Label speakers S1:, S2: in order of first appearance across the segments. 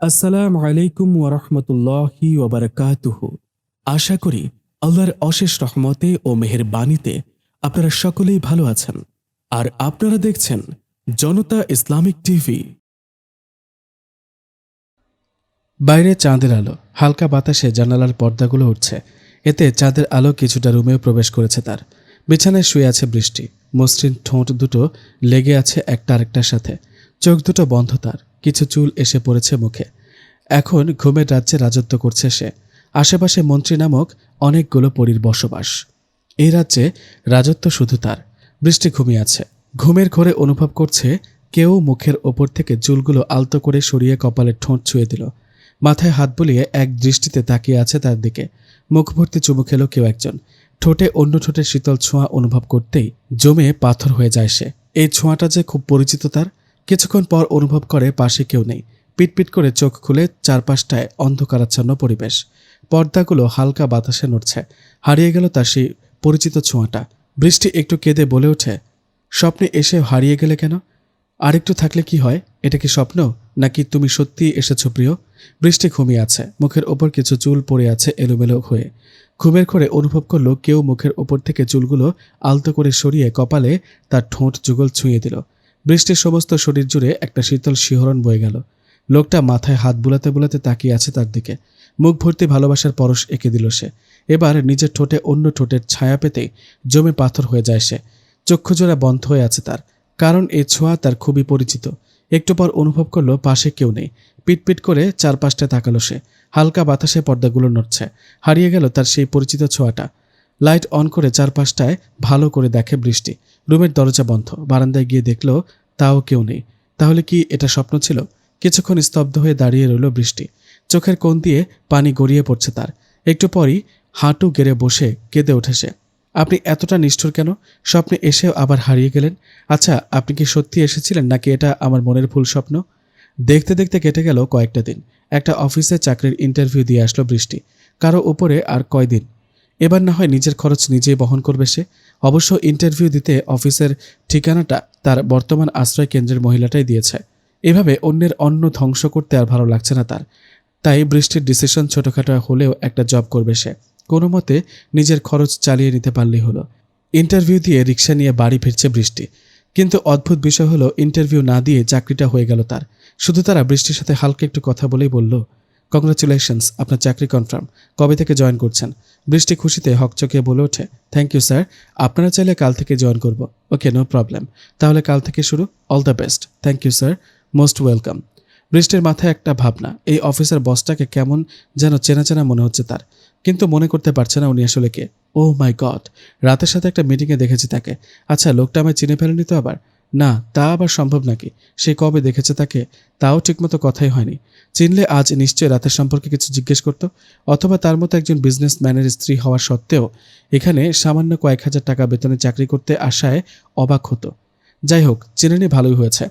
S1: আসসালামু আলাইকুম ওরহমতুল্লাহি ওবরাকাতুহু আশা করি আল্লাহর অশেষ রহমতে ও মেহেরবানিতে আপনারা সকলেই ভালো আছেন। আর আপনারা দেখছেন জনতা ইসলামিক টিভি।
S2: বাইরে চাঁদের আলো, হালকা বাতাসে জানালার পর্দাগুলো উঠছে। এতে চাঁদের আলো কিছুটা রুমেও প্রবেশ করেছে তার। বিছানায় শুয়ে আছে বৃষ্টি। মসৃণ ঠোঁট দুটো লেগে আছে একটা আরেকটার সাথে। চোখ দুটো বন্ধ তার। কিছু চুল এসে পড়েছে মুখে। এখন ঘুমের রাজ্যে রাজত্ব করছে সে। আশেপাশে মন্ত্রী নামক অনেকগুলো পরীর বসবাস। এই রাজ্যে রাজত্ব শুধু তার। বৃষ্টি ঘুমিয়ে আছে। ঘুমের ঘরে অনুভব করছে কেউ মুখের ওপর থেকে চুলগুলো আলতো করে সরিয়ে কপালের ঠোঁট ছুঁয়ে দিল। মাথায় হাত বুলিয়ে এক দৃষ্টিতে তাকিয়ে আছে তার দিকে। মুখ ভর্তি চুমু খেলো কেউ একজন। ঠোঁটে অন্য ঠোঁটের শীতল ছোঁয়া অনুভব করতেই জমে পাথর হয়ে যায় সে। এই ছোঁয়াটা যে খুব পরিচিত তার কিছুক্ষণ পর অনুভব করে পাশে কেউ নেই। পিটপিট করে চোখ খুলে চারপাশটায় অন্ধকারাচ্ছন্ন পরিবেশ। পর্দাগুলো হালকা বাতাসে নড়ছে। হারিয়ে গেল তার সেই পরিচিত ছোঁয়াটা। বৃষ্টি একটু কেঁদে বলে ওঠে, স্বপ্নে এসে হারিয়ে গেলে কেন? আরেকটু থাকলে কি হয়? এটা কি স্বপ্ন? নাকি তুমি সত্যিই এসেছ প্রিয়? বৃষ্টি ঘুমিয়ে আছে। মুখের ওপর কিছু চুল পড়ে আছে এলোমেলো হয়ে। ঘুমের ঘরে অনুভব করল কেউ মুখের ওপর থেকে চুলগুলো আলতো করে সরিয়ে কপালে তার ঠোঁট যুগল ছুঁয়ে দিল। বৃষ্টির সমস্ত শরীর জুড়ে একটা শীতল শিহরণ বয়ে গেল। লোকটা মাথায় হাত বুলাতে বুলাতে তাকিয়ে আছে তার দিকে। মুখ ভর্তি ভালোবাসার পরশ এঁকে দিল সে। এবার নিজের ঠোঁটে অন্য ঠোঁটের ছায়া পেতেই জমে পাথর হয়ে যায় সে। চক্ষুজোড়া বন্ধ হয়ে আছে তার। কারণ এ ছোঁয়া তার খুবই পরিচিত। একটু পর অনুভব করল পাশে কেউ নেই। পিটপিট করে চারপাশটা তাকালো সে। হালকা বাতাসে পর্দাগুলো নড়ছে। হারিয়ে গেল তার সেই পরিচিত ছোঁয়াটা। লাইট অন করে চারপাশটায় ভালো করে দেখে বৃষ্টি। রুমের দরজা বন্ধ। বারান্দায় গিয়ে দেখল, তাও কেউ নেই। তাহলে কি এটা স্বপ্ন ছিল? কিছুক্ষণ স্তব্ধ হয়ে দাঁড়িয়ে রইল বৃষ্টি। চোখের কোণ দিয়ে পানি গড়িয়ে পড়ছে তার। একটু পরই হাঁটু গেড়ে বসে কেঁদে ওঠে সে। আপনি এতটা নিষ্ঠুর কেন? স্বপ্নে এসেও আবার হারিয়ে গেলেন? আচ্ছা আপনি কি সত্যি এসেছিলেন নাকি এটা আমার মনের ভুল স্বপ্ন? দেখতে দেখতে কেটে গেল কয়েকটা দিন। একটা অফিসে চাকরির ইন্টারভিউ দিয়ে আসলো বৃষ্টি। কারও উপরে আর কয়দিন? এবার না হয় নিজের খরচ নিজেই বহন করবে সে। অবশ্য ইন্টারভিউ দিতে অফিসের ঠিকানাটা তার বর্তমান আশ্রয় কেন্দ্রের মহিলাটাই দিয়েছে। এভাবে অন্যের অন্ন ধ্বংস করতে আর ভালো লাগছে না তার। তাই বৃষ্টির ডিসিশন ছোটোখাটো হলেও একটা জব করবে সে। কোনো মতে নিজের খরচ চালিয়ে নিতে পারলেই হলো। ইন্টারভিউ দিয়ে রিক্সা নিয়ে বাড়ি ফিরছে বৃষ্টি। কিন্তু অদ্ভুত বিষয় হলো, ইন্টারভিউ না দিয়ে চাকরিটা হয়ে গেল তার। শুধু তারা বৃষ্টির সাথে হালকা একটু কথা বলেই বলল কংগ্রাচুলেশনস আপনার চাকরি কনফার্ম কবে থেকে জয়েন করছেন? বৃষ্টি খুশিতে হকচকে বলে ওঠে থ্যাংক ইউ স্যার আপনারা চাইলে কাল থেকে জয়েন করব। ওকে নো প্রবলেম তাহলে কাল থেকে শুরু। All the best thank you sir most welcome বৃষ্টির মাথায় একটা ভাবনা, এই অফিসের বসটাকে কেমন যেন চেনা চেনা মনে হচ্ছে তার। কিন্তু মনে করতে পারছে না উনি আসলে কে। ও মাই গড রাতের সাথে একটা মিটিংয়ে দেখেছি তাকে। আচ্ছা লোকটা আমায় চিনে ফেলেনি তো আবার? না, তা আবার সম্ভব নাকি? সে কবে দেখেছে তাকে? তাও ঠিকমতো কথাই হয়নি। চিনলে আজ নিশ্চয় রাতের সম্পর্কে কিছু জিজ্ঞেস করত, অথবা তার মতো একজন বিজনেসম্যানের স্ত্রী হওয়া সত্ত্বেও এখানে সামান্য কয়েক হাজার টাকা বেতনে চাকরি করতে আসায় অবাক হতো। যাই হোক, চিনেনি ভালোই হয়েছে।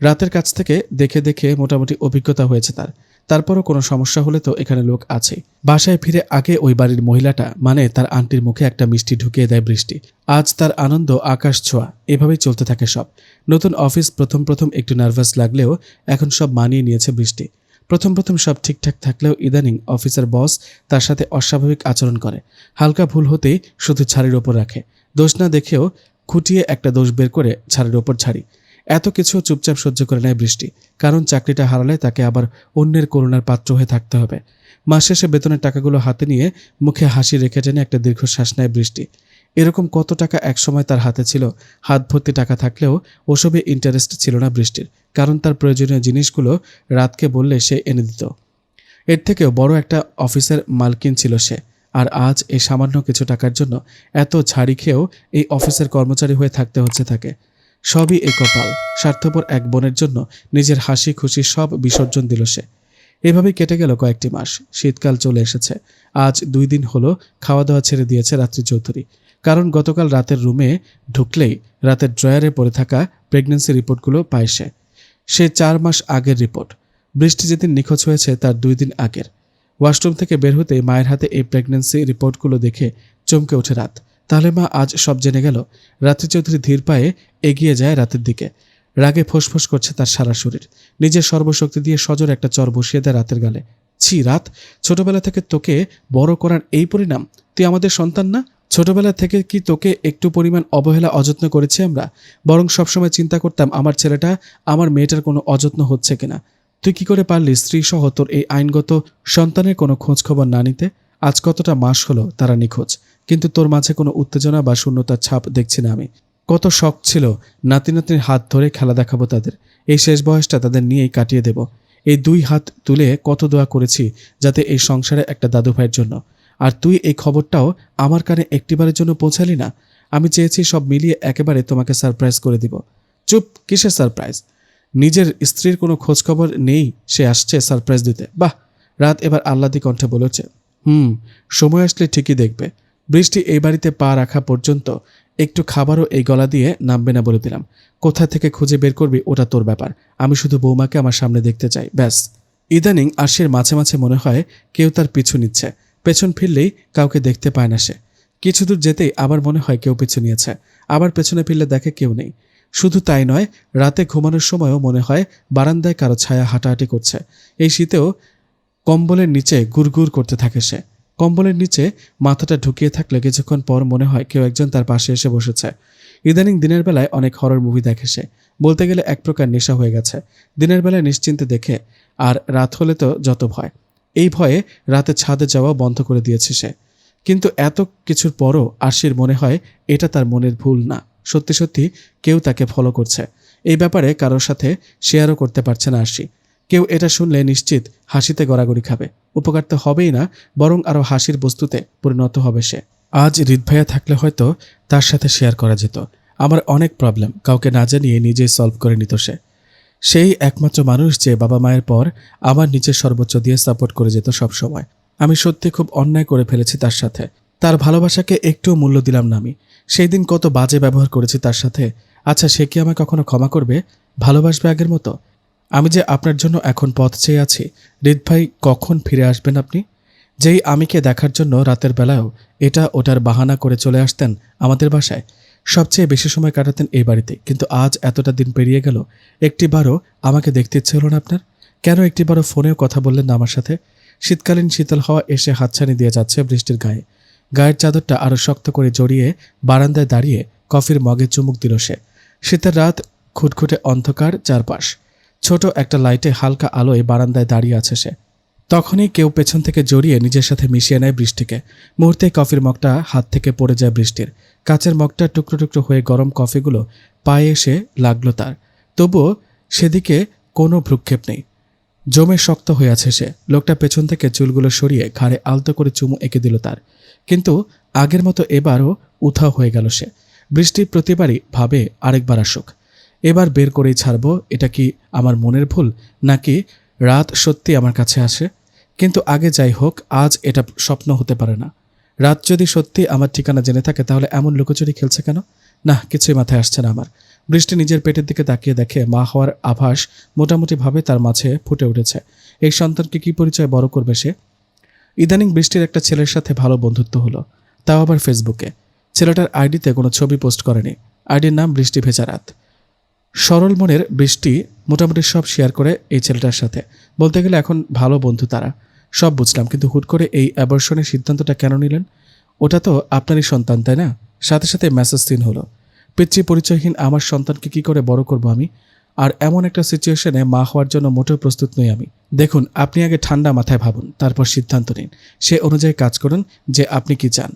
S2: রাতের কাছ থেকে দেখে দেখে মোটামুটি অভিজ্ঞতা হয়েছে তার। তারপরও কোনো সমস্যা হলে তো এখানে লোক আছে। বাসায় ফিরে আগে ওই বাড়ির মহিলাটা মানে তার আন্টির মুখে একটা মিষ্টি ঢুকিয়ে দেয় বৃষ্টি। আজ তার আনন্দ আকাশ ছোঁয়া, এভাবেই চলতে থাকে সব। নতুন অফিস প্রথম প্রথম একটু নার্ভাস লাগলেও এখন সব মানিয়ে নিয়েছে বৃষ্টি। প্রথম প্রথম সব ঠিকঠাক থাকলেও ইদানিং অফিসার বস তার সাথে অস্বাভাবিক আচরণ করে। হালকা ভুল হতেই শুধু ছাড়ির ওপর রাখে। দোষ না দেখেও খুঁটিয়ে একটা দোষ বের করে ছাড়ের ওপর ছাড়ি। এত কিছু চুপচাপ সহ্য করে নেয় বৃষ্টি, কারণ চাকরিটা হারালে তাকে আবার অন্যের করুণার পাত্র হয়ে থাকতে হবে। মাস শেষে বেতনের টাকাগুলো হাতে নিয়ে মুখে হাসি রেখে টেনে একটা দীর্ঘশ্বাস নেয় বৃষ্টি। এরকম কত টাকা একসময় তার হাতে ছিল, হাত ভর্তি টাকা থাকলেও ওসবে ইন্টারেস্ট ছিল না বৃষ্টির, কারণ তার প্রয়োজনীয় জিনিসগুলো রাতকে বললে সে এনে দিত। এর থেকেও বড় একটা অফিসের মালকিন ছিল সে, আর আজ এই সামান্য কিছু টাকার জন্য এত ঝাড়ি খেয়েও এই অফিসের কর্মচারী হয়ে থাকতে হচ্ছে তাকে। সবই এই কপাল, স্বার্থপর এক বোনের জন্য নিজের হাসি খুশি সব বিসর্জন দিল সে। এভাবেই কেটে গেল কয়েকটি মাস, শীতকাল চলে এসেছে। আজ দুই দিন হলো খাওয়া দাওয়া ছেড়ে দিয়েছে রাত্রি চৌধুরী। কারণ গতকাল রাতের রুমে ঢুকলেই রাতের ড্রয়ারে পড়ে থাকা প্রেগন্যান্সি রিপোর্টগুলো পায় সে। সে চার মাস আগের রিপোর্ট। বৃষ্টি যেদিন নিখোঁজ হয়েছে তার দুই দিন আগের। ওয়াশরুম থেকে বের হতে মায়ের হাতে এই প্রেগন্যান্সি রিপোর্টগুলো দেখে চমকে ওঠে রাত। তাহলে মা আজ সব জেনে গেল। রাত্রি চৌধুরী ধীর পায়ে এগিয়ে যায় রাতের দিকে। রাগে ফোঁসফোঁস করছে তার সারা শরীর। নিজের সর্বশক্তি দিয়ে সজোর একটা চর বসিয়ে দেয় রাতের গালে। ছি, রাত, ছোটবেলা থেকে তোকে বড় করার এই পরিণাম? তুই আমাদের সন্তান না? ছোটবেলা থেকে কি তোকে একটু পরিমাণ অবহেলা, অযত্ন করেছি আমরা? বরং সবসময় চিন্তা করতাম, আমার ছেলেটা আমার মেয়েটার কোনো অযত্ন হচ্ছে কিনা? তুই কি করে পারলি স্ত্রী সহ তোর এই আইনগত সন্তানের কোনো খোঁজ খবর না নিতে? আজ কতটা মাস হলো তারা নিখোঁজ। কিন্তু তোর মাঝে কোনো উত্তেজনা বা শূন্যতার ছাপ দেখছি না আমি। কত শখ ছিল নাতি নাতনির হাত ধরে খেলা দেখাবো তাদের। এই শেষ বয়সটা তাদের নিয়েই কাটিয়ে দেব। এই দুই হাত তুলে কত দোয়া করেছি যাতে এই সংসারে একটা দাদু ভাইয়ের জন্য। আর তুই এই খবরটাও আমার কানে একটিবারের জন্য পৌঁছালি না? আমি চেয়েছি সব মিলিয়ে একেবারে তোমাকে সারপ্রাইজ করে দিব। চুপ, কিসের সারপ্রাইজ? নিজের স্ত্রীর কোনো খোঁজখবর নেই, সে আসছে সারপ্রাইজ দিতে। বাহ, রাত এবার আহ্লাদি কণ্ঠে বলেছে, হুম, সময় আসলে ঠিকই দেখবে। বৃষ্টি এই বাড়িতে পা রাখা পর্যন্ত একটু খাবারও এই গলা দিয়ে নামবে না বলে দিলাম। কোথা থেকে খুঁজে বের করবি ওটা তোর ব্যাপার। আমি শুধু বৌমাকে আমার সামনে দেখতে চাই, ব্যাস। ইদানিং আশির মাঝে মাঝে মনে হয় কেউ তার পিছু নিচ্ছে। পেছন ফিরলেই কাউকে দেখতে পায় না সে। কিছু দূর যেতেই আবার মনে হয় কেউ পিছু নিয়েছে। আবার পেছনে ফিরলে দেখে কেউ নেই। শুধু তাই নয়, রাতে ঘুমানোর সময়ও মনে হয় বারান্দায় কারও ছায়া হাঁটাহাঁটি করছে। এই শীতেও কম্বলের নিচে গুড়গুড় করতে থাকে সে। কম্বলের নিচে মাথাটা ঢুকিয়ে থাকলে কিছুক্ষণ পর মনে হয় কেউ একজন তার পাশে এসে বসেছে। ইদানিং দিনের বেলায় অনেক হরর মুভি দেখে সে। বলতে গেলে এক প্রকার নেশা হয়ে গেছে। দিনের বেলায় নিশ্চিন্তে দেখে, আর রাত হলে তো যত ভয়। এই ভয়ে রাতে ছাদে যাওয়া বন্ধ করে দিয়েছে সে। কিন্তু এত কিছুর পরও আশির মনে হয় এটা তার মনের ভুল না। সত্যি সত্যি কেউ তাকে ফলো করছে। এই ব্যাপারে কারোর সাথে শেয়ারও করতে পারছে না আশি কেউ এটা শুনলে নিশ্চিত হাসিতে গড়াগড়ি খাবে। উপকার তো হবেই না, বরং আরও হাসির বস্তুতে পরিণত হবে সে। আজ হৃদভাইয়া থাকলে হয়তো তার সাথে শেয়ার করা যেত। আমার অনেক প্রবলেম কাউকে না জানিয়ে নিজেই সলভ করে নিত সে। সেই একমাত্র মানুষ যে বাবা মায়ের পর আমার নিজের সর্বোচ্চ দিয়ে সাপোর্ট করে যেত সব সময় আমি সত্যি খুব অন্যায় করে ফেলেছি তার সাথে। তার ভালোবাসাকে একটুও মূল্য দিলাম না আমি। সেই দিন কত বাজে ব্যবহার করেছি তার সাথে। আচ্ছা সে কি আমায় কখনো ক্ষমা করবে? ভালোবাসবে আগের মতো? আমি যে আপনার জন্য এখন পথ চেয়ে আছি, হৃদ ভাই, কখন ফিরে আসবেন আপনি? যেই আমিকে দেখার জন্য রাতের বেলায়ও এটা ওটার বাহানা করে চলে আসতেন আমাদের বাসায়। সবচেয়ে বেশি সময় কাটাতেন এই বাড়িতে, কিন্তু আজ এতটা দিন পেরিয়ে গেল, একটিবারও আমাকে দেখতে ইচ্ছে হলো না আপনার? কেন একটি একটিবারও ফোনেও কথা বললেন না আমার সাথে? শীতকালীন শীতল হওয়া এসে হাতছানি দিয়ে যাচ্ছে বৃষ্টির গায়ে। গায়ের চাদরটা আরও শক্ত করে জড়িয়ে বারান্দায় দাঁড়িয়ে কফির মগে চুমুক দিল সে। শীতের রাত খুটখুটে অন্ধকার চারপাশ। ছোট একটা লাইটে হালকা আলোয় বারান্দায় দাঁড়িয়ে আছে সে। তখনই কেউ পেছন থেকে জড়িয়ে নিজের সাথে মিশিয়ে নেয় বৃষ্টিকে। মুহূর্তে কফির মগটা হাত থেকে পড়ে যায় বৃষ্টির। কাচের মগটা টুকরো টুকরো হয়ে গরম কফিগুলো পায়ে এসে লাগল তার। তবুও সেদিকে কোনো ভ্রুক্ষেপ নেই। জমে শক্ত হয়ে আছে সে। লোকটা পেছন থেকে চুলগুলো সরিয়ে ঘাড়ে আলতো করে চুমু এঁকে দিল তার। কিন্তু আগের মতো এবারও উধাও হয়ে গেল সে। বৃষ্টি প্রতিবারই ভাবে আরেকবার আসুক। এবার বের করেই ছাড়ব, এটা কি আমার মনের ভুল? নাকি রাত সত্যি আমার কাছে আসে? কিন্তু আগে যাই হোক, আজ এটা স্বপ্ন হতে পারে না। রাত যদি সত্যি আমার ঠিকানা জেনে থাকে, তাহলে এমন লুকোচুরি খেলছে কেন? না, কিছুই মাথায় আসছে না আমার। বৃষ্টি নিজের পেটের দিকে তাকিয়ে দেখে, মা হওয়ার আভাস মোটামুটিভাবে তার মাঝে ফুটে উঠেছে। এই সন্তানকে কি পরিচয় বড় করবে সে? ইদানিং বৃষ্টির একটা ছেলের সাথে ভালো বন্ধুত্ব হলো, তাও আবার ফেসবুকে। ছেলেটার আইডিতে কোনো ছবি পোস্ট করেনি। আইডির নাম বৃষ্টি ভেজা রাত। সরল মনের বৃষ্টি মোটামুটি সব শেয়ার করে এই ছেলেটার সাথে। বলতে গেলে এখন ভালো বন্ধু তারা। সব বুঝলাম, কিন্তু হুট করে এই অ্যাবর্শনের সিদ্ধান্তটা কেন নিলেন? ওটা তো আপনারই সন্তান, তাই না? সাথে সাথে মেসেজ সিন হলো। পিতৃ পরিচয়হীন আমার সন্তানকে কি করে বড় করব আমি? আর এমন একটা সিচুয়েশনে মা হওয়ার জন্য মোটেও প্রস্তুত নই আমি। দেখুন, আপনি আগে ঠান্ডা মাথায় ভাবুন, তারপর সিদ্ধান্ত নিন। সে অনুযায়ী কাজ করুন যে আপনি কি চান।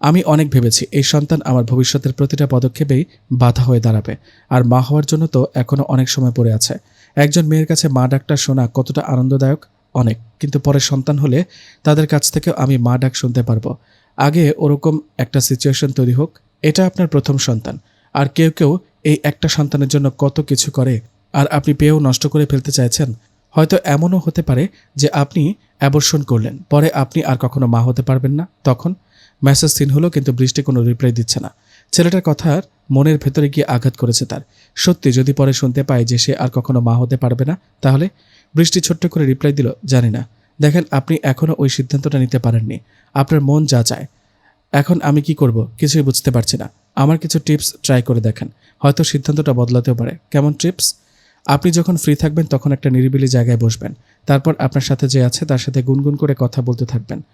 S2: আমি অনেক ভেবেছি, এই সন্তান আমার ভবিষ্যতের প্রতিটা পদক্ষেপেই বাধা হয়ে দাঁড়াবে। আর মা হওয়ার জন্য তো এখনও অনেক সময় পড়ে আছে। একজন মেয়ের কাছে মা ডাকটা শোনা কতটা আনন্দদায়ক? অনেক। কিন্তু পরে সন্তান হলে তাদের কাছ থেকেও আমি মা ডাক শুনতে পারব। আগে ওরকম একটা সিচুয়েশন তৈরি হোক, এটা আপনার প্রথম সন্তান। আর কেউ কেউ এই একটা সন্তানের জন্য কত কিছু করে, আর আপনি পেয়েও নষ্ট করে ফেলতে চাইছেন? হয়তো এমনও হতে পারে যে আপনি অ্যাবর্ষণ করলেন, পরে আপনি আর কখনো মা হতে পারবেন না। তখন মেসেজ সিন হলো কিন্তু বৃষ্টি কোনো রিপ্লাই দিচ্ছে না। ছেলেটার কথার মনের ভেতরে গিয়ে আঘাত করেছে তার। সত্যি যদি পরে শুনতে পায় যে সে আর কখনো মা হতে পারবে না, তাহলে বৃষ্টি ছোট্ট করে রিপ্লাই দিল, জানি না। দেখেন, আপনি এখনও ওই সিদ্ধান্তটা নিতে পারেননি। আপনার মন যা চায়। এখন আমি কি করব? কিছুই বুঝতে পারছি না। আমার কিছু টিপস ট্রাই করে দেখেন। হয়তো সিদ্ধান্তটা বদলাতেও পারে। কেমন টিপস আপনি যখন ফ্রি থাকবেন, তখন একটা নিরিবিলি জায়গায় বসবেন। তারপর আপনার সাথে যে আছে, তার সাথে গুনগুন করে কথা বলতে থাকবেন।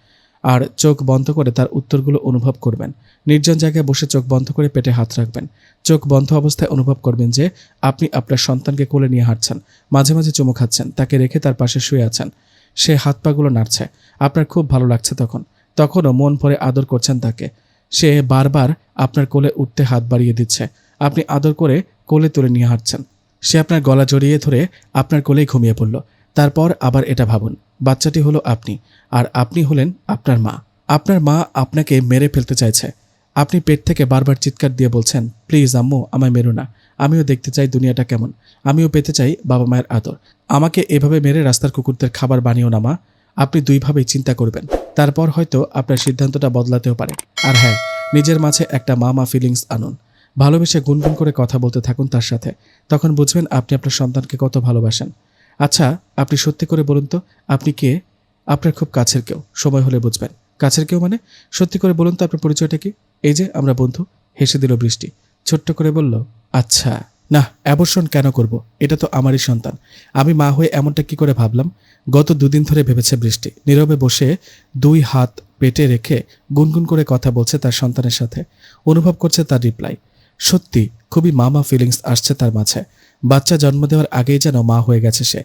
S2: আর চোখ বন্ধ করে তার উত্তরগুলো অনুভব করবেন। নির্জন জায়গায় বসে চোখ বন্ধ করে পেটে হাত রাখবেন। চোখ বন্ধ অবস্থায় অনুভব করবেন যে, আপনি আপনার সন্তানকে কোলে নিয়ে হাঁটছেন। মাঝে মাঝে চুমু খাচ্ছেন। তাকে রেখে তার পাশে শুয়ে আছেন। সে হাত পাগুলো নাড়ছে। আপনার খুব ভালো লাগছে তখন। তখনও মন ভরে আদর করছেন তাকে। সে বারবার আপনার কোলে উঠতে হাত বাড়িয়ে দিচ্ছে। আপনি আদর করে কোলে তুলে নিয়ে হাঁটছেন। সে আপনার গলা জড়িয়ে ধরে আপনার কোলেই ঘুমিয়ে পড়ল। তারপর আবার এটা ভাবুন, বাচ্চাটি হলো আপনি, আর আপনি হলেন আপনার মা। আপনার মা আপনাকে মেরে ফেলতে চাইছে। আপনি পেট থেকে বারবার চিৎকার দিয়ে বলছেন, প্লিজ আম্মু, আমায় মেরো না। আমিও দেখতে চাই দুনিয়াটা কেমন। আমিও পেতে চাই বাবা মায়ের আদর। আমাকে এভাবে মেরে রাস্তার কুকুরদের খাবার বানিও না, মা। আপনি দুইভাবেই চিন্তা করবেন। তারপর হয়তো আপনার সিদ্ধান্তটা বদলাতেও পারে। আর হ্যাঁ নিজের মাঝে একটা মা মা ফিলিংস আনুন। ভালোবেসে গুনগুন করে কথা বলতে থাকুন তার সাথে। তখন বুঝবেন আপনি আপনার সন্তানকে কত ভালোবাসেন। আচ্ছা আপনি সত্যি করে বলুন তো, আপনি কে? আপনার খুব কাছের কেউ, সময় হলে বুঝবেন। কাছের কেউ মানে? সত্যি করে বলুন তো, আপনার পরিচয়টা কি? এই যে, আমরা বন্ধু, হেসে দিল বৃষ্টি। ছোট্ট করে বলল আচ্ছা না অ্যাবর্ষণ কেন করব? এটা তো আমারই সন্তান। আমি মা হয়ে এমনটা কি করে ভাবলাম? গত দুদিন ধরে ভেবেছে বৃষ্টি। নীরবে বসে দুই হাত পেটে রেখে গুনগুন করে কথা বলছে তার সন্তানের সাথে। অনুভব করছে তার রিপ্লাই সত্যি, খুবই মামা ফিলিংস আসছে তার মাঝে। বাচ্চা জন্ম দেওয়ার আগেই যেন মা হয়ে গেছে সে।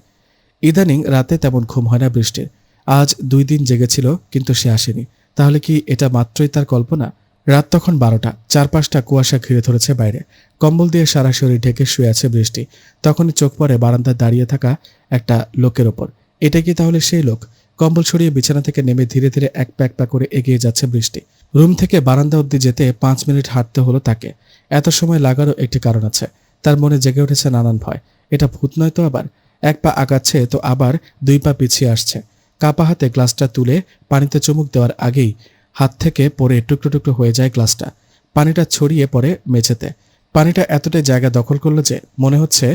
S2: ইদানিং রাতে তেমন ঘুম হয় না বৃষ্টির। আজ দুই দিন জেগেছিল, কিন্তু সে আসেনি। তাহলে কি এটা মাত্রই তার কল্পনা? রাত তখন বারোটা, চারপাশটা কুয়াশা ঘিরে ধরেছে বাইরে। কম্বল দিয়ে সারা শরীর ঢেকে শুয়ে আছে বৃষ্টি। তখনই চোখ পড়ে বারান্দায় দাঁড়িয়ে থাকা একটা লোকের ওপর। এটা কি তাহলে সেই লোক? কম্বল সরিয়ে বিছানা থেকে নেমে ধীরে ধীরে এক প্যাক পা করে এগিয়ে যাচ্ছে বৃষ্টি। রুম থেকে বারান্দা অব্দি যেতে পাঁচ মিনিট হাঁটতে হলো তাকে। এত সময় লাগারও একটি কারণ আছে। তার মনে জেগে উঠেছে নানান ভয়। এটা ভূত নয় তো আবার? এক পা আগাচ্ছে তো আবার দুই পা পিছিয়ে আসছে। কাপা হাতে গ্লাসটা তুলে পানিতে চুমুক দেওয়ার আগেই হাত থেকে পরে টুকরো টুকরো হয়ে যায় গ্লাসটা। পানিটা ছড়িয়ে পড়ে মেঝেতে। পানিটা এতটাই জায়গা দখল করল যে মনে হচ্ছে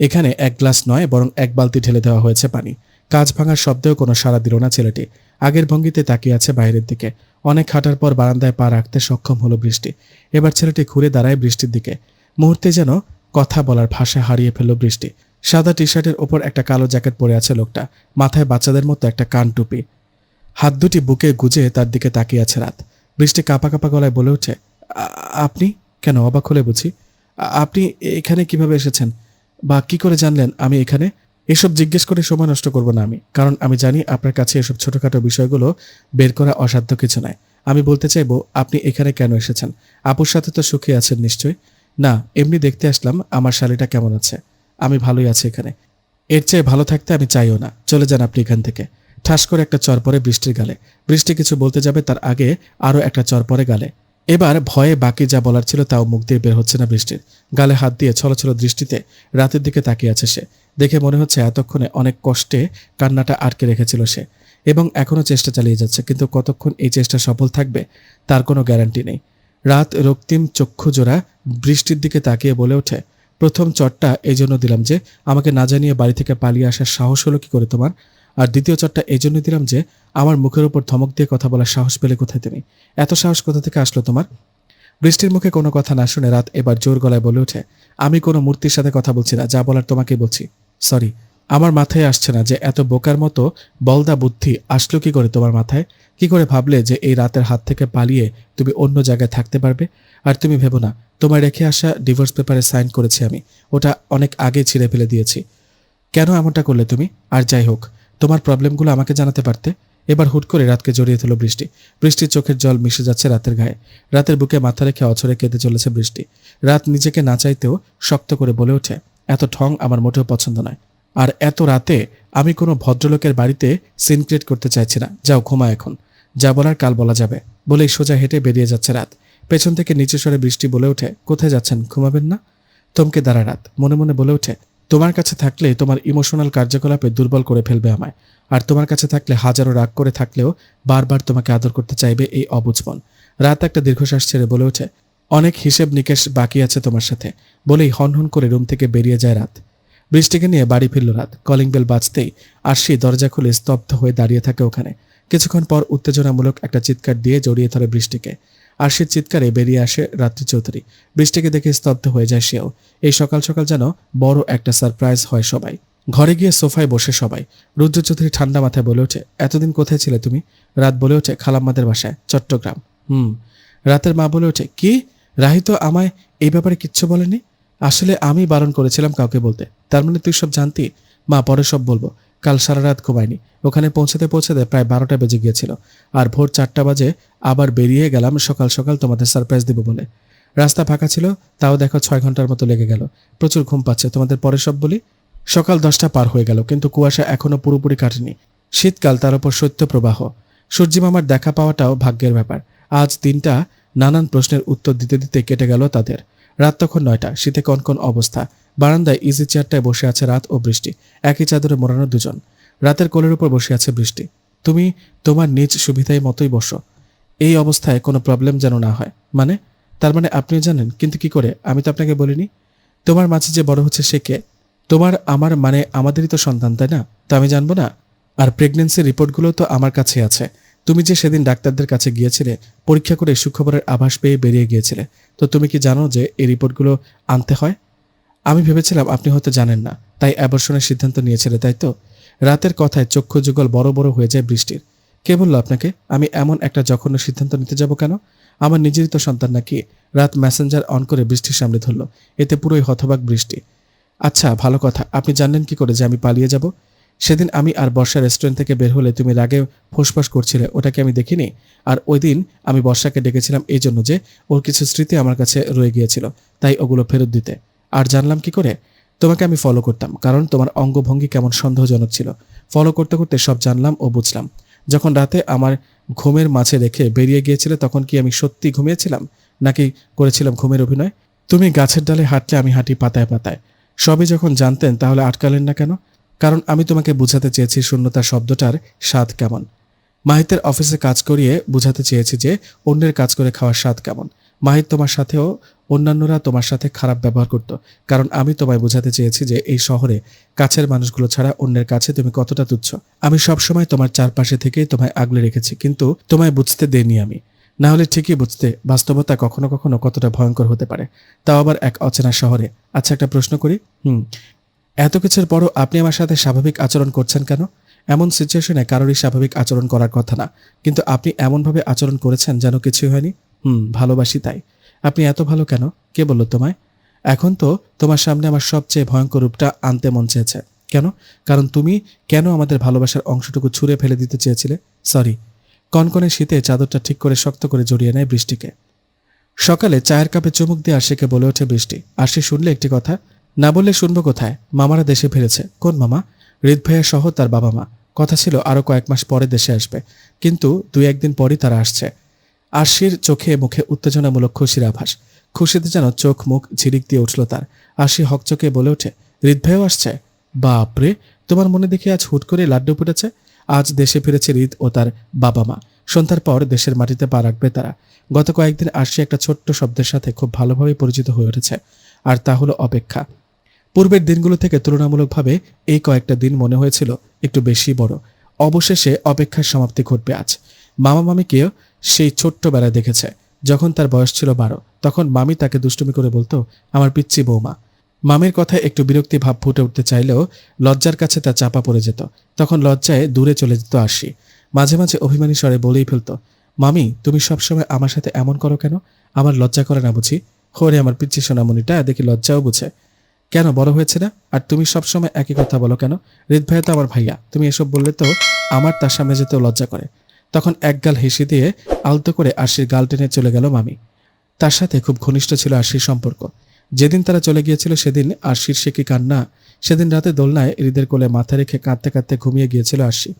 S2: এখানে এক গ্লাস নয়, বরং এক বালতি ঢেলে দেওয়া হয়েছে পানি। কাজ ভাঙার শব্দেও কোনো সাড়া দিল না ছেলেটি। আগের ভঙ্গিতে তাকিয়ে আছে বাইরের দিকে। অনেক হাঁটার পর বারান্দায় পা রাখতে সক্ষম হলো বৃষ্টি। এবার ছেলেটি ঘুরে দাঁড়ায় বৃষ্টির দিকে। মুহূর্তে যেন কথা বলার ভাষা হারিয়ে ফেলল বৃষ্টি। সাদা টি শার্টের ওপর একটা কালো জ্যাকেট পরে আছে লোকটা। মাথায় বাচ্চাদের মতো একটা কান টুপি। হাত দুটি বুকে গুজে তার দিকে তাকিয়ে আছে রাত। বৃষ্টি কাঁপা কাঁপা গলায় বলে "আ- আপনি? কেন অবাক হলে বুঝি। আপনি এখানে কীভাবে এসেছেন? বা কি করে জানলেন আমি এখানে? এসব জিজ্ঞেস করে সময় নষ্ট করব না আমি। কারণ আমি জানি আপনার কাছে এসব ছোটখাটো বিষয়গুলো বের করা অসাধ্য কিছু নয়। আমি বলতে চাইব, আপনি এখানে কেন এসেছেন? আপুর সাথে তো সুখী আছেন নিশ্চয়ই? না, এমনি দেখতে আসলাম, আমার শালিটা কেমন আছে? আমি ভালোই আছি এখানে। এর চেয়ে ভালো থাকতে আমি চাইও না। চলে যান আপনি এখান থেকে। ঠাস করে একটা চর পরে বৃষ্টির গালে। বৃষ্টি কিছু বলতে যাবে, তার আগে আরও একটা চর পরে গালে। এবার ভয়ে বাকি যা বলার ছিল তাও মুখ দিয়ে বের হচ্ছে না বৃষ্টির। গালে হাত দিয়ে ছলছল দৃষ্টিতে রাতের দিকে তাকিয়ে আছে সে। দেখে মনে হচ্ছে এতক্ষণে অনেক কষ্টে কান্নাটা আটকে রেখেছিল সে। এবং এখনও চেষ্টা চালিয়ে যাচ্ছে, কিন্তু কতক্ষণ এই চেষ্টা সফল থাকবে, তার কোনো গ্যারান্টি নেই। রাত রক্তিম চক্ষু জোড়া বৃষ্টির দিকে তাকিয়ে বলে ওঠে, প্রথম চটটা এই জন্য দিলাম যে আমাকে না জানিয়ে বাড়ি থেকে পালিয়ে আসার সাহস হলো কি করে তোমার? আর দ্বিতীয় চটটা এই জন্য দিলাম যে আমার মুখের উপর ধমক দিয়ে কথা বলার সাহস পেলে কোথায় তুমি? এত সাহস কোথা থেকে আসলো তোমার? বৃষ্টির মুখে কোনো কথা না শুনে রাত এবার জোর গলায় বলে ওঠে, আমি কোনো মূর্তির সাথে কথা বলছি না, যা বলার তোমাকে বলছি। সরি আমার মাথায় আসছে না যে এত বোকার মতো বলদা বুদ্ধি আসলো কি করে তোমার মাথায়? কি করে ভাবলে যে এই রাতের হাত থেকে পালিয়ে তুমি অন্য জায়গায় থাকতে পারবে? আর তুমি ভেবো না তোমার রেখে আসা ডিভোর্স পেপারে সাইন করেছি আমি। ওটা অনেক আগে ছিঁড়ে ফেলে দিয়েছি। কেন এমনটা করলে তুমি? আর যাই হোক, তোমার প্রবলেমগুলো আমাকে জানাতে পারতে? এবার হুট করে রাতকে জড়িয়ে দিল বৃষ্টি। বৃষ্টির চোখের জল মিশে যাচ্ছে রাতের গায়ে রাতের বুকে মাথা রেখে অছরে কেঁদে চলেছে বৃষ্টি। রাত নিজেকে না চাইতেও শক্ত করে বলে ওঠে, এত ঠং আমার মোটেও পছন্দ নয়। আর এত রাতে আমি কোনো ভদ্রলোকের বাড়িতে সিন ক্রিয়েট করতে চাইছি না। যাও ঘুমা এখন। যা বলার কাল বলা যাবে। বলেই সোজা হেঁটে বেরিয়ে যাচ্ছে রাত। পেছন থেকে নিচে সরে বৃষ্টি বলে ওঠে, কোথায় যাচ্ছেন? ঘুমাবেন না? থমকে দাঁড়া রাত। মনে মনে বলে ওঠে, তোমার কাছে থাকলে তোমার ইমোশনাল কার্যকলাপে দুর্বল করে ফেলবে আমায়। আর তোমার কাছে থাকলে হাজারো রাগ করে থাকলেও বারবার তোমাকে আদর করতে চাইবে এই অবুঝমন রাত একটা দীর্ঘশ্বাস ছেড়ে বলে ওঠে, অনেক হিসেব নিকেশ বাকি আছে তোমার সাথে। বলেই হনহন করে রুম থেকে বেরিয়ে যায় রাত। বৃষ্টিকে নিয়ে বাড়ি ফিরল রাত। কলিং বেল বাজতেই আরশি দরজা খুলে স্তব্ধ হয়ে দাঁড়িয়ে থাকে ওখানে। কিছুক্ষণ পর উত্তেজনামূলক একটা চিৎকার দিয়ে জড়িয়ে ধরে বৃষ্টিকে। আরশির চিৎকারে বেরিয়ে আসে রাত্রি চৌধুরী। বৃষ্টিকে দেখে স্তব্ধ হয়ে যায় সেও। এই সকাল সকাল যেন বড় একটা সারপ্রাইজ হয় সবাই। ঘরে গিয়ে সোফায় বসে সবাই। রুদ্র চৌধুরী ঠান্ডা মাথায় বলে ওঠে, এতদিন কোথায় ছিলে তুমি? রাত বলে ওঠে খালাম্মাদের বাসায়, চট্টগ্রাম। হুম। রাতের মা বলে ওঠে, কি? রাহি তো আমায় এই ব্যাপারে কিচ্ছু বলেনি? আসলে আমি বারণ করেছিলাম কাউকে বলতে। তার মানে তুই সব জানতি? মা, পরে সব বলব। কাল সারা রাত ঘুমায়নি। ওখানে পৌঁছাতে পৌঁছাতে প্রায় বারোটা বেজে গিয়েছিল। আর ভোর চারটা বাজে আবার বেরিয়ে গেলাম সকাল সকাল তোমাদের সারপ্রাইজ দিব বলে। রাস্তা ফাঁকা ছিল, তাও দেখো ছয় ঘণ্টার মতো লেগে গেল। প্রচুর ঘুম পাচ্ছে, তোমাদের পরে সব বলি? সকাল দশটা পার হয়ে গেল, কিন্তু কুয়াশা এখনও পুরোপুরি কাটেনি। শীতকাল তার উপর সত্য প্রবাহ। সূর্যিমামার দেখা পাওয়াটাও ভাগ্যের ব্যাপার। আজ দিনটা নানান প্রশ্নের উত্তর দিতে দিতে কেটে গেল তাদের। রাত তখন নয়টা, শীতে কনকন অবস্থা। বারান্দায় ইজি চেয়ারটায় বসে আছে রাত ও বৃষ্টি। একই চাদরে মোড়ানো দুজন। রাতের কোলের উপর বসে আছে বৃষ্টি। তুমি তোমার নিজ সুবিধায় মতোই বসো। এই অবস্থায় কোনো প্রবলেম যেন না হয়। মানে? তার মানে আপনি জানেন, কিন্তু কি করে? আমি তো আপনাকে বলিনি। তোমার মাঝে যে বড় হচ্ছে সে কে? তোমার আমার মানে আমাদেরই তো সন্তান, তাই না? তো আমি জানব না? আর প্রেগনেন্সির রিপোর্টগুলো তো আমার কাছে আছে। তুমি যে সেদিন ডাক্তারদের কাছে গিয়েছিলে, পরীক্ষা করে সুখবরের আভাস পেয়ে বেরিয়ে গিয়েছিলে, তো তুমি কি জানো যে এই রিপোর্টগুলো আনতে হয়? আমি ভেবেছিলাম আপনি হয়তো জানেন না, তাই অ্যাবর্ষণের সিদ্ধান্ত নিয়েছিলে, তাই তো? রাতের কথায় চক্ষু যুগল বড় বড় হয়ে যায় বৃষ্টির। কে বলল আপনাকে? আমি এমন একটা জঘন্য সিদ্ধান্ত নিতে যাব কেন? আমার নিজেরই তো সন্তান নাকি রাত মেসেঞ্জার অন করে বৃষ্টির সামনে ধরল, এতে পুরোই হতবাক বৃষ্টি। আচ্ছা ভালো কথা, আপনি জানলেন কি করে যে আমি পালিয়ে যাব? সেদিন আমি আর বর্ষা রেস্টুরেন্ট থেকে বের হলে তুমি রাগে ফোসফাস করছিলে, ওটাকে আমি দেখিনি। আর ওই দিন আমি বর্ষাকে ডেকেছিলাম এই জন্য যে ওর কিছু স্মৃতি আমার কাছে রয়ে গিয়েছিল, তাই ওগুলো ফেরত দিতে। আর জানলাম কি করে? তোমাকে আমি ফলো করতাম, কারণ তোমার অঙ্গভঙ্গি কেমন সন্দেহজনক ছিল। ফলো করতে করতে সব জানলাম ও বুঝলাম। যখন রাতে আমার ঘুমের মাঝে রেখে বেরিয়ে গিয়েছিলে, তখন কি আমি সত্যি ঘুমিয়েছিলাম? নাকি করেছিলাম ঘুমের অভিনয়? তুমি গাছের ডালে হাঁটলে আমি হাঁটি পাতায় পাতায়। সবই যখন জানতেন, তাহলে আটকালেন না কেন? কারণ আমি তোমাকে বুঝাতে চেয়েছি শূন্যতা শব্দটার স্বাদ কেমন। মাহিতের অফিসে কাজ করিয়ে বুঝাতে চেয়েছি যে অন্যের কাজ করে খাওয়ার স্বাদ কেমন। মাহিত তোমার সাথেও, অন্যান্যরা তোমার সাথে খারাপ ব্যবহার করত। কারণ আমি তোমায় বোঝাতে চেয়েছি যে এই শহরে কাছের মানুষগুলো ছাড়া অন্যের কাছে তুমি কতটা তুচ্ছ। আমি সবসময় তোমার চারপাশে থেকেই তোমায় আগলে রেখেছি, কিন্তু তোমায় বুঝতে দেইনি আমি। না হলে ঠিকই বুঝতে বাস্তবতা কখনো কখনো কতটা ভয়ঙ্কর হতে পারে। তাও আবার এক অচেনা শহরে। আচ্ছা একটা প্রশ্ন করি। হুম এত কিছুর পরও আপনি আমার সাথে স্বাভাবিক আচরণ করছেন কেন? এমন সিচুয়েশনে কারোরই স্বাভাবিক আচরণ করার কথা না। কিন্তু আপনি এমনভাবে আচরণ করেছেন যেন কিছুই হয়নি? হুম, ভালোবাসি তাই। আপনি এত ভালো কেন? কে বলল তোমায়? এখন তো তোমার সামনে আমার সবচেয়ে ভয়ঙ্কর রূপটা আনতে মন চেয়েছে। কেন? কারণ তুমি কেন আমাদের ভালোবাসার অংশটুকু ছুঁড়ে ফেলে দিতে চেয়েছিলে? সরি কনকনে শীতে চাদরটা ঠিক করে শক্ত করে জড়িয়ে নেয় বৃষ্টিকে। সকালে চায়ের কাপে চুমুক দিয়ে আশিকে বলে ওঠে বৃষ্টি। আশি শুনলে একটি কথা না বললে শুনব কোথায়? মামারা দেশে ফিরেছে। কোন মামা? হৃদ ভাইয়া সহ তার বাবা মা। কথা ছিল আরও কয়েক মাস পরে দেশে আসবে। কিন্তু দুই একদিন পরই তারা আসছে। আশির চোখে মুখে উত্তেজনামূলক খুশির আভাস। খুশিতে যেন চোখ মুখ ঝিরিক দিয়ে উঠল তার। আশি হকচকে বলে ওঠে, হৃদ ভাইও আসছে? বাপরে তোমার মনে দেখে আজ হুট করে লাড্ডু ফুটেছে? আজ দেশে ফিরেছে হৃদ ও তার বাবা মা। সন্ধ্যার পর দেশের মাটিতে পা রাখবে তারা। গত কয়েকদিন আশি একটা ছোট্ট শব্দের সাথে খুব ভালোভাবে পরিচিত হয়ে উঠেছে। আর তা হলো অপেক্ষা। পূর্বের দিনগুলো থেকে তুলনামূলকভাবে এই কয়েকটা দিন মনে হয়েছিল একটু বেশি বড়। অবশেষে অপেক্ষার সমাপ্তি ঘটবে আজ। মামা মামিকেও সেই ছোট্ট ছোট্টবেলায় দেখেছে। যখন তার বয়স ছিল বারো, তখন মামি তাকে দুষ্টুমি করে বলতো, আমার পিচ্ছি বৌমা। মামির কথায় একটু বিরক্তি ভাব ফুটে উঠতে চাইলেও লজ্জার কাছে তা চাপা পড়ে যেত। তখন লজ্জায় দূরে চলে যেত আশি মাঝে মাঝে অভিমানী স্বরে বলেই ফেলতো, মামি, তুমি সবসময় আমার সাথে এমন করো কেন? আমার লজ্জা করে না বুঝি? হরে আমার পিচ্ছি সোনামণিটা, দেখি লজ্জাও বুঝে। কেন বড় হয়েছে না? আর তুমি সবসময় একই কথা বলো কেন? হৃদ ভাইয়া তো আমার ভাইয়া। তুমি এসব বললে তো আমার তার সামনে যেতেও লজ্জা করে। তখন একগাল হেসে দিয়ে আলতো করে আশির গাল টেনে চলে গেল মামি। তার সাথে খুব ঘনিষ্ঠ ছিল আশির সম্পর্ক। যেদিন তারা চলে গিয়েছিল সেদিন আশির সে কি কান্না? সেদিন রাতে দোলনায় হৃদের কোলে মাথা রেখে কাঁদতে কাঁদতে ঘুমিয়ে গিয়েছিল আশি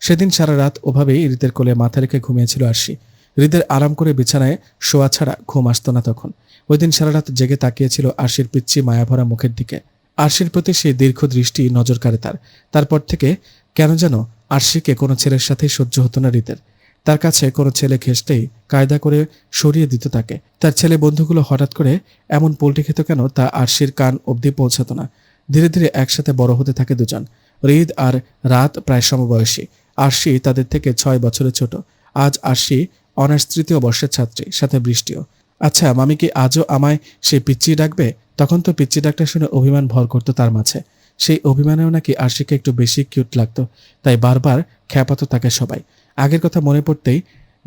S2: সেদিন সারা রাত ওভাবেই হৃদের কোলে মাথা রেখে ঘুমিয়েছিল আশি হৃদের আরাম করে বিছানায় শোয়া ছাড়া ঘুম আসতো না তখন। ওই দিন সারা রাত জেগে তাকিয়েছিল আরশির পিচ্ছি মায়াভরা মুখের দিকে। আরশির প্রতি সেই দীর্ঘ দৃষ্টি নজর কাড়ে তার। তারপর থেকে কেন যেন আরশিকে কোনো ছেলের সাথেই সহ্য হতো না হৃদের তার কাছে কোনো ছেলে ঘেসতেই কায়দা করে সরিয়ে দিত তাকে। তার ছেলে বন্ধুগুলো হঠাৎ করে এমন পোল্টে খেত কেন তা আরশির কান অবধি পৌঁছাতো না। ধীরে ধীরে একসাথে বড় হতে থাকে দুজন। হৃদ আর রাত প্রায় সমবয়সী। আরশি তাদের থেকে ছয় বছরের ছোট। আজ আরশি অনার্স তৃতীয় বর্ষের ছাত্রী, সাথে বৃষ্টিও। আচ্ছা মামি কি আজও আমায় সে পিচ্চি ডাকবে? তখন তো পিচ্চি ডাকটা শুনে অভিমান ভর করতো তার মাঝে। সেই অভিমানেও নাকি আরশিকে একটু বেশি কিউট লাগতো। তাই বারবার খ্যাপাতো তাকে সবাই। আগের কথা মনে পড়তেই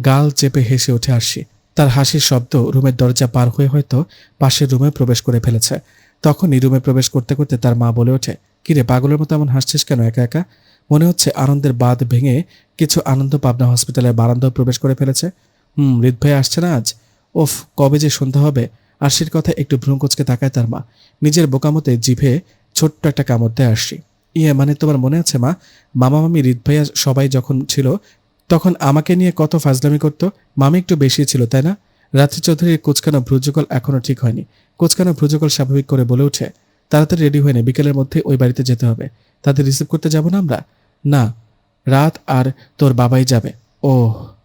S2: গাল চেপে হেসে ওঠে আরশি। তার হাসির শব্দ রুমের দরজা পার হয়ে হয়তো পাশের রুমে প্রবেশ করে ফেলেছে। তখনই রুমে প্রবেশ করতে করতে তার মা বলে ওঠে, কিরে, পাগলের মতো এমন হাসছিস কেন একা একা? মনে হচ্ছে আনন্দের বাঁধ ভেঙে কিছু আনন্দ পাবনা হসপিটালের বারান্দায় প্রবেশ করে ফেলেছে। হুম হৃদ ভাই আসছে না আজ? ওফ, কবে যে সন্ধ্যা হবে? আরশির কথা একটু ভ্রুকুচকে তাকায় তার মা। নিজের বোকামতে জিভে ছোট্ট একটা কামড় দেয় আরশি। ইয়ে মানে তোমার মনে আছে, মা? মামা, মামি, হৃদ ভাইয়া সবাই যখন ছিল, তখন আমাকে নিয়ে কত ফাজলামি করতো? মামি একটু বেশি ছিল, তাই না? রাত্রি চৌধুরীর কোচকানো ভ্রুজকল এখনও ঠিক হয়নি। কোচকানো ভ্রুজকল স্বাভাবিক করে বলে ওঠে, তাড়াতাড়ি রেডি হয়ে নে, বিকেলের মধ্যে ওই বাড়িতে যেতে হবে। তাদের রিসিভ করতে যাব না আমরা? না, রাত আর তোর বাবাই যাবে। ওহ